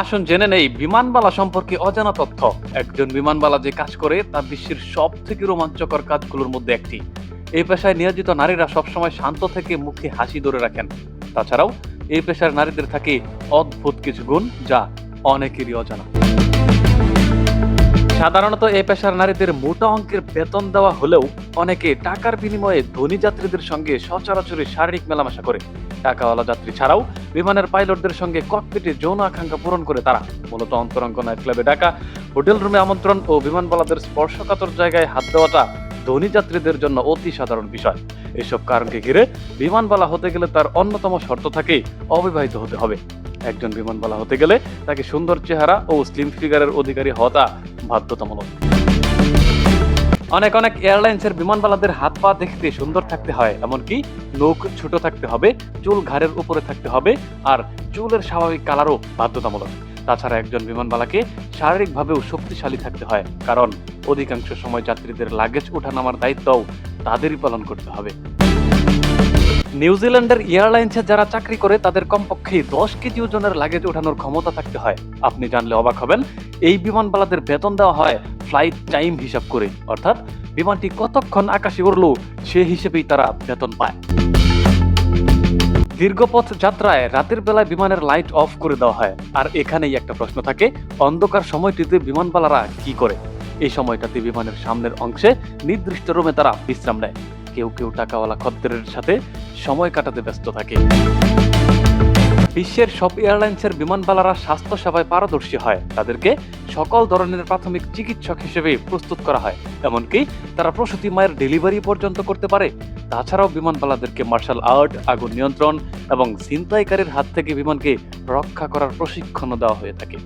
আসুন জেনে নেই, বিমানবালা সম্পর্কে অজানা তথ্য। একজন বিমানবালা যে কাজ করে, তা বিশ্বের সব থেকে রোমাঞ্চকর কাজগুলোর মধ্যে একটি। এই পেশায় নিয়োজিত নারীরা সবসময় শান্ত থেকে মুখে হাসি ধরে রাখেন। তাছাড়াও, এই পেশার নারীদের থাকে অদ্ভুত কিছু গুণ, যা অনেকেরই অজানা। সাধারণত এই পেশার নারীদের মোটা অঙ্কের বেতন দেওয়া হলেও অনেকে টাকার বিনিময়ে ধনী যাত্রীদের সঙ্গে সচরাচরে শারীরিক মেলামেশা করে। টাকাওয়ালা যাত্রী ছাড়াও বিমানের পাইলটদের সঙ্গে ককপিটে যৌন আকাঙ্ক্ষা পূরণ করে তারা। মূলত অন্তরঙ্গ নাইট ক্লাবে ডাকা, হোটেল রুমে আমন্ত্রণ ও বিমানবালাদের স্পর্শকাতর জায়গায় হাত দেওয়াটা ধনী যাত্রীদের জন্য অতি সাধারণ বিষয়। এসব কারণকে ঘিরে বিমানবালা হতে গেলে তার অন্যতম শর্ত থাকে, অবিবাহিত হতে হবে। একজন বিমানবালা হতে গেলে তাকে সুন্দর চেহারা ও স্লিম ফিগারের অধিকারী হওয়াটা বাধ্যতামূলক। অনেক অনেক এয়ারলাইন্সের বিমানবালাদের হাত পা দেখতে সুন্দর থাকতে হয়, এমনকি নখ ছোট থাকতে হবে, চুল ঘাড়ের উপরে থাকতে হবে, আর চুলের স্বাভাবিক কালারও বাধ্যতামূলক। তাছাড়া একজন বিমানবালাকে শারীরিকভাবেও শক্তিশালী থাকতে হয়, কারণ অধিকাংশ সময় যাত্রীদের লাগেজ ওঠানামার দায়িত্বও তাদেরই পালন করতে হবে। নিউজিল্যান্ডের এয়ারলাইন্সে যারা চাকরি করে, তাদের কমপক্ষে দশ কেজি ওজনের লাগেজ ওঠানোর ক্ষমতা থাকতে হয়। আপনি জানলে অবাক হবেন, এই বিমানবালাদের বেতন দেওয়া হয় ফ্লাইট টাইম হিসাব করে। অর্থাৎ বিমানটি কতক্ষণ আকাশে উড়লো, সে হিসেবেই তারা বেতন পায়। দীর্ঘপথ যাত্রায় রাতের বেলায় বিমানের লাইট অফ করে দেওয়া হয়। আর এখানেই একটা প্রশ্ন থাকে, অন্ধকার সময়টিতে বিমানবালারা কি করে? এই সময়টাতে বিমানের সামনের অংশে নির্দিষ্ট রুমে তারা বিশ্রাম নেয়। কেউ কেউ টাকাওয়ালা খদ্দেরের সাথে সময় কাটাতে ব্যস্ত থাকে। বিশ্বের সব এয়ারলাইন্সের বিমানবালারা স্বাস্থ্য সেবায় পারদর্শী হয়। তাদেরকে সকল ধরনের প্রাথমিক চিকিৎসক হিসেবে প্রস্তুত করা হয়। এমনকি তারা প্রসূতি মায়ের ডেলিভারি পর্যন্ত করতে পারে। তাছাড়াও বিমানবালাদেরকে মার্শাল আর্ট, আগুন নিয়ন্ত্রণ এবং ছিনতাইকারীর হাত থেকে বিমানকে রক্ষা করার প্রশিক্ষণও দেওয়া হয়ে থাকে।